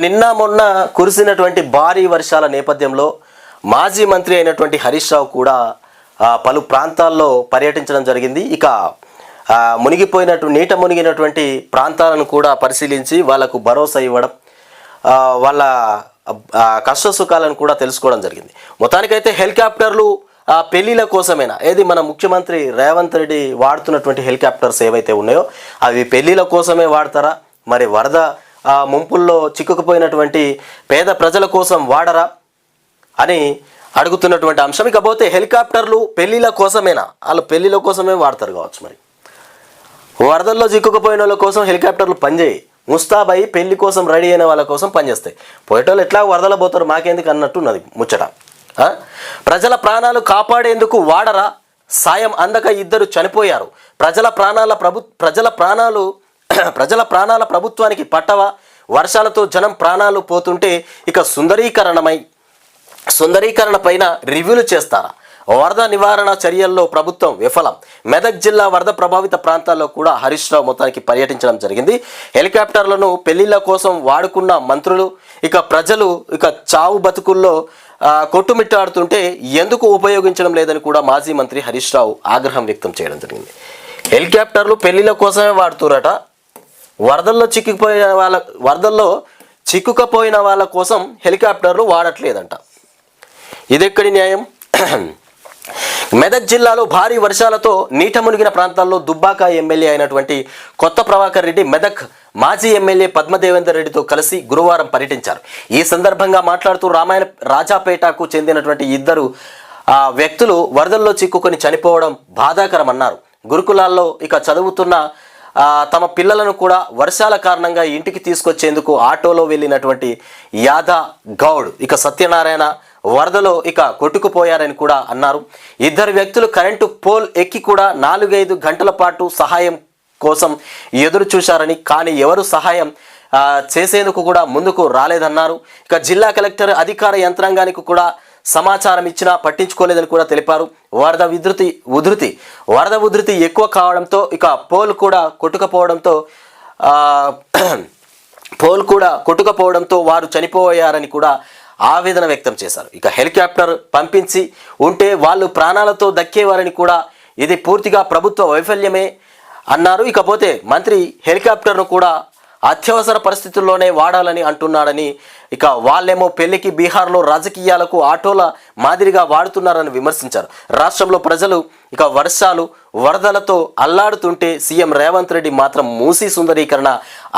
నిన్న మొన్న కురిసినటువంటి భారీ వర్షాల నేపథ్యంలో మాజీ మంత్రి అయినటువంటి హరీష్ రావు కూడా పలు ప్రాంతాల్లో పర్యటించడం జరిగింది. ఇక ఆ, మునిగిపోయినట్టు నీట మునిగినటువంటి ప్రాంతాలను కూడా పరిశీలించి వాళ్ళకు భరోసా ఇవ్వడం వాళ్ళ కష్ట సుఖాలను కూడా తెలుసుకోవడం జరిగింది. మొత్తానికైతే హెలికాప్టర్లు పెళ్ళిల కోసమేనా? ఏది మన ముఖ్యమంత్రి రేవంత్ రెడ్డి వాడుతున్నటువంటి హెలికాప్టర్స్ ఏవైతే ఉన్నాయో అవి పెళ్ళిల కోసమే వాడతారా? మరి వరద ఆ, ముంపుల్లో చిక్కుకుపోయినటువంటి పేద ప్రజల కోసం వాడరా అని అడుగుతున్నటువంటి అంశం. ఇకపోతే హెలికాప్టర్లు పెళ్ళిల కోసమేనా? వాళ్ళు పెళ్ళిల కోసమే వాడతారు కావచ్చు మరి. వరదల్లో చిక్కుకుపోయిన వాళ్ళ కోసం హెలికాప్టర్లు పనిచేయి. ముస్తాబై పెళ్ళి కోసం రెడీ అయిన వాళ్ళ కోసం పనిచేస్తాయి. పోయేటోళ్ళు ఎట్లా వరదల పోతారు? మాకెందుకు అన్నట్టు ఉన్నది ముచ్చట ప్రజల ప్రాణాలు కాపాడేందుకు వాడరా? సాయం అందక ఇద్దరు చనిపోయారు. ప్రజల ప్రాణాల ప్రభు ప్రజల ప్రాణాలు ప్రజల ప్రాణాల ప్రభుత్వానికి పట్టవా వర్షాలతో జనం ప్రాణాలు పోతుంటే ఇక సుందరీకరణమై సుందరీకరణ పైన రివ్యూలు చేస్తారా? వరద నివారణ చర్యల్లో ప్రభుత్వం విఫలం. మెదక్ జిల్లా వరద ప్రభావిత ప్రాంతాల్లో కూడా హరీష్ రావు మొత్తానికి పర్యటించడం జరిగింది. హెలికాప్టర్లను పెళ్ళిళ్ళ కోసం వాడుకున్న మంత్రులు ఇక ప్రజలు ఇక చావు బతుకుల్లో కొట్టుమిట్టాడుతుంటే ఎందుకు ఉపయోగించడం లేదని కూడా మాజీ మంత్రి హరీష్ రావు ఆగ్రహం వ్యక్తం చేయడం జరిగింది. హెలికాప్టర్లు పెళ్ళిళ్ళ కోసమే వాడుతురట వరదల్లో చిక్కుకుపోయిన వాళ్ళ వరదల్లో చిక్కుకపోయిన వాళ్ళ కోసం హెలికాప్టర్లు వాడట్లేదంట. ఇదెక్కడి న్యాయం? మెదక్ జిల్లాలో భారీ వర్షాలతో నీట మునిగిన ప్రాంతాల్లో దుబ్బాక ఎమ్మెల్యే అయినటువంటి కొత్త ప్రభాకర్ రెడ్డి మెదక్ మాజీ ఎమ్మెల్యే పద్మదేవేందర్ రెడ్డితో కలిసి గురువారం పర్యటించారు. ఈ సందర్భంగా మాట్లాడుతూ రామాయణ రాజాపేటకు చెందినటువంటి ఇద్దరు ఆ, వ్యక్తులు వరదల్లో చిక్కుకొని చనిపోవడం బాధాకరమన్నారు. గురుకులాల్లో ఇక చదువుతున్న తమ పిల్లలను కూడా వర్షాల కారణంగా ఇంటికి తీసుకొచ్చేందుకు ఆటోలో వెళ్ళినటువంటి యాదా గౌడ్ ఇక సత్యనారాయణ వరదలో ఇక కొట్టుకుపోయారని కూడా అన్నారు. ఇద్దరు వ్యక్తులు కరెంటు పోల్ ఎక్కి కూడా నాలుగైదు గంటల పాటు సహాయం కోసం ఎదురు చూశారని కానీ ఎవరు సహాయం చేసేందుకు కూడా ముందుకు రాలేదన్నారు. ఇక జిల్లా కలెక్టర్ అధికార యంత్రాంగానికి కూడా సమాచారం ఇచ్చినా పట్టించుకోలేదని కూడా తెలిపారు. వరద విధృతి ఉధృతి వరద ఉధృతి ఎక్కువ కావడంతో ఇక పోల్ కూడా కొట్టుకపోవడంతో పోల్ కూడా కొట్టుకపోవడంతో వారు చనిపోయారని కూడా ఆవేదన వ్యక్తం చేశారు. ఇక హెలికాప్టర్ పంపించి ఉంటే వాళ్ళు ప్రాణాలతో దక్కేవారని కూడా ఇది పూర్తిగా ప్రభుత్వ వైఫల్యమే అన్నారు. ఇకపోతే మంత్రి హెలికాప్టర్ను కూడా అత్యవసర పరిస్థితుల్లోనే వాడాలని అంటున్నాడని ఇక వాళ్ళేమో పెళ్ళికి బీహార్లో రాజకీయాలకు ఆటోల మాదిరిగా వాడుతున్నారని విమర్శించారు. రాష్ట్రంలో ప్రజలు ఇక వర్షాలు వరదలతో అల్లాడుతుంటే సీఎం రేవంత్ రెడ్డి మాత్రం మూసీ సుందరీకరణ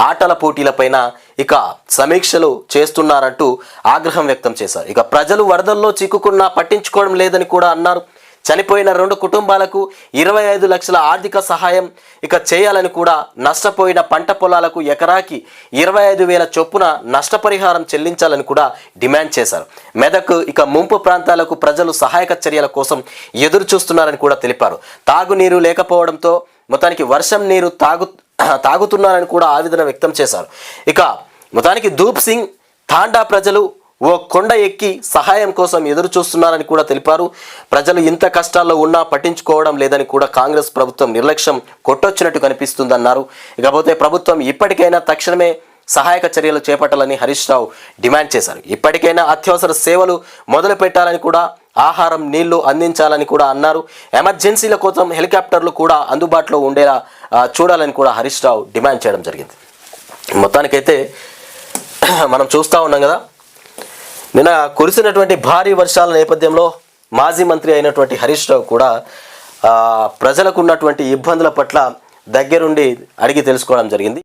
ఆటల పోటీలపైన ఇక సమీక్షలు చేస్తున్నారంటూ ఆగ్రహం వ్యక్తం చేశారు. ఇక ప్రజలు వరదల్లో చిక్కుకున్నా పట్టించుకోవడం లేదని కూడా అన్నారు. చనిపోయిన రెండు కుటుంబాలకు ఇరవై ఐదు లక్షల ఆర్థిక సహాయం ఇక చేయాలని కూడా నష్టపోయిన పంట పొలాలకు ఎకరాకి ఇరవై ఐదు వేల చొప్పున నష్టపరిహారం చెల్లించాలని కూడా డిమాండ్ చేశారు. మెదక్ ఇక ముంపు ప్రాంతాలకు ప్రజలు సహాయక చర్యల కోసం ఎదురు చూస్తున్నారని కూడా తెలిపారు. తాగునీరు లేకపోవడంతో మొత్తానికి వర్షం నీరు తాగు తాగుతున్నారని కూడా ఆవేదన వ్యక్తం చేశారు. ఇక మొత్తానికి ధూప్ సింగ్ తాండా ప్రజలు ఓ కొండ ఎక్కి సహాయం కోసం ఎదురు చూస్తున్నారని కూడా తెలిపారు. ప్రజలు ఇంత కష్టాల్లో ఉన్నా పట్టించుకోవడం లేదని కూడా కాంగ్రెస్ ప్రభుత్వం నిర్లక్ష్యం కొట్టొచ్చినట్టు కనిపిస్తుందన్నారు. ఇకపోతే ప్రభుత్వం ఇప్పటికైనా తక్షణమే సహాయక చర్యలు చేపట్టాలని హరీష్ రావు డిమాండ్ చేశారు. ఇప్పటికైనా అత్యవసర సేవలు మొదలు పెట్టాలని కూడా ఆహారం నీళ్ళు అందించాలని కూడా అన్నారు. ఎమర్జెన్సీల కోసం హెలికాప్టర్లు కూడా అందుబాటులో ఉండేలా చూడాలని కూడా హరీష్ రావు డిమాండ్ చేయడం జరిగింది. మొత్తానికైతే మనం చూస్తూ ఉన్నాం కదా నిన్న కురిసినటువంటి భారీ వర్షాల నేపథ్యంలో మాజీ మంత్రి అయినటువంటి హరీష్ రావు కూడా ప్రజలకు ఉన్నటువంటి ఇబ్బందుల పట్ల దగ్గరుండి అడిగి తెలుసుకోవడం జరిగింది.